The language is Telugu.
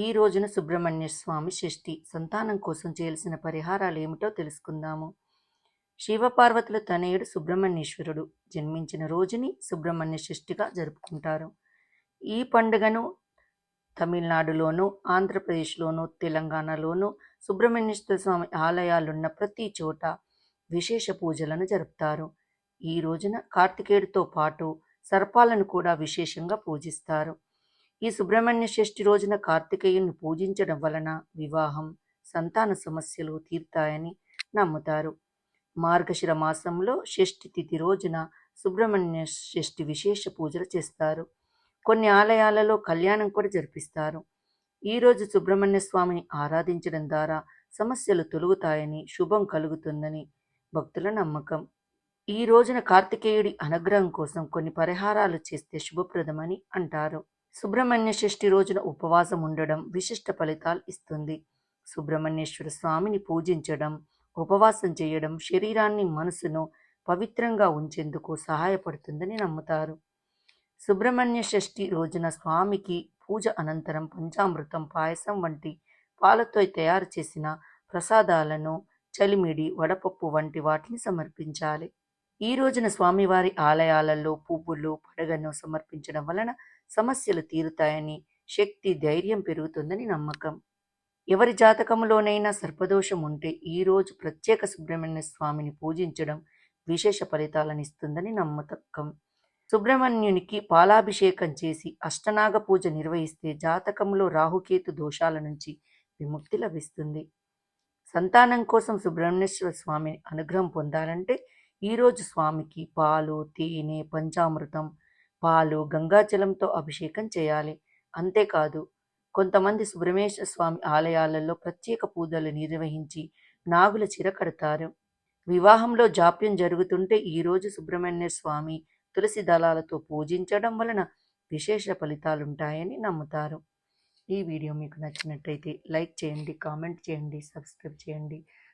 ఈ రోజున సుబ్రహ్మణ్య స్వామి షష్ఠి సంతానం కోసం చేయాల్సిన పరిహారాలు ఏమిటో తెలుసుకుందాము. శివపార్వతుల తనయుడు సుబ్రహ్మణ్యేశ్వరుడు జన్మించిన రోజుని సుబ్రహ్మణ్య షష్ఠిగా జరుపుకుంటారు. ఈ పండుగను తమిళనాడులోను ఆంధ్రప్రదేశ్లోను తెలంగాణలోను సుబ్రహ్మణ్యేశ్వర స్వామి ఆలయాలున్న ప్రతి చోట విశేష పూజలను జరుపుతారు. ఈ రోజున కార్తికేయుడితో పాటు సర్పాలను కూడా విశేషంగా పూజిస్తారు. ఈ సుబ్రహ్మణ్య షష్ఠి రోజున కార్తికేయుని పూజించడం వలన వివాహం సంతాన సమస్యలు తీరుతాయని నమ్ముతారు. మార్గశిర మాసంలో షష్ఠి తిథి రోజున సుబ్రహ్మణ్య షష్ఠి విశేష పూజలు చేస్తారు. కొన్ని ఆలయాలలో కళ్యాణం కూడా జరిపిస్తారు. ఈరోజు సుబ్రహ్మణ్య స్వామిని ఆరాధించడం ద్వారా సమస్యలు తొలుగుతాయని శుభం కలుగుతుందని భక్తుల నమ్మకం. ఈ రోజున కార్తికేయుడి అనుగ్రహం కోసం కొన్ని పరిహారాలు చేస్తే శుభప్రదమని అంటారు. సుబ్రహ్మణ్య షష్ఠి రోజున ఉపవాసం ఉండడం విశిష్ట ఫలితాలు ఇస్తుంది. సుబ్రహ్మణ్యేశ్వర స్వామిని పూజించడం ఉపవాసం చేయడం శరీరాన్ని మనసును పవిత్రంగా ఉంచేందుకు సహాయపడుతుందని నమ్ముతారు. సుబ్రహ్మణ్య షష్ఠి రోజున స్వామికి పూజ అనంతరం పంచామృతం పాయసం వంటి పాలతో తయారు చేసిన ప్రసాదాలను చలిమిడి వడపప్పు వంటి వాటిని సమర్పించాలి. ఈ రోజున స్వామివారి ఆలయాలలో పువ్వులు పడగను సమర్పించడం వలన సమస్యలు తీరుతాయని శక్తి ధైర్యం పెరుగుతుందని నమ్మకం. ఎవరి జాతకంలోనైనా సర్పదోషం ఉంటే ఈ రోజు ప్రత్యేక సుబ్రహ్మణ్య స్వామిని పూజించడం విశేష ఫలితాలను ఇస్తుందని నమ్మకం. సుబ్రహ్మణ్యునికి పాలాభిషేకం చేసి అష్టనాగ పూజ నిర్వహిస్తే జాతకంలో రాహుకేతు దోషాల నుంచి విముక్తి లభిస్తుంది. సంతానం కోసం సుబ్రహ్మణ్యేశ్వర స్వామిని అనుగ్రహం పొందాలంటే ఈరోజు స్వామికి పాలు తేనె పంచామృతం పాలు గంగాజలంతో అభిషేకం చేయాలి. అంతేకాదు కొంతమంది సుబ్రహ్మేశ్వర స్వామి ఆలయాలలో ప్రత్యేక పూజలు నిర్వహించి నాగుల చిర కడతారు. వివాహంలో జాప్యం జరుగుతుంటే ఈరోజు సుబ్రహ్మణ్య స్వామి తులసి దళాలతో పూజించడం వలన విశేష ఫలితాలుంటాయని నమ్ముతారు. ఈ వీడియో మీకు నచ్చినట్టయితే లైక్ చేయండి కామెంట్ చేయండి సబ్స్క్రైబ్ చేయండి.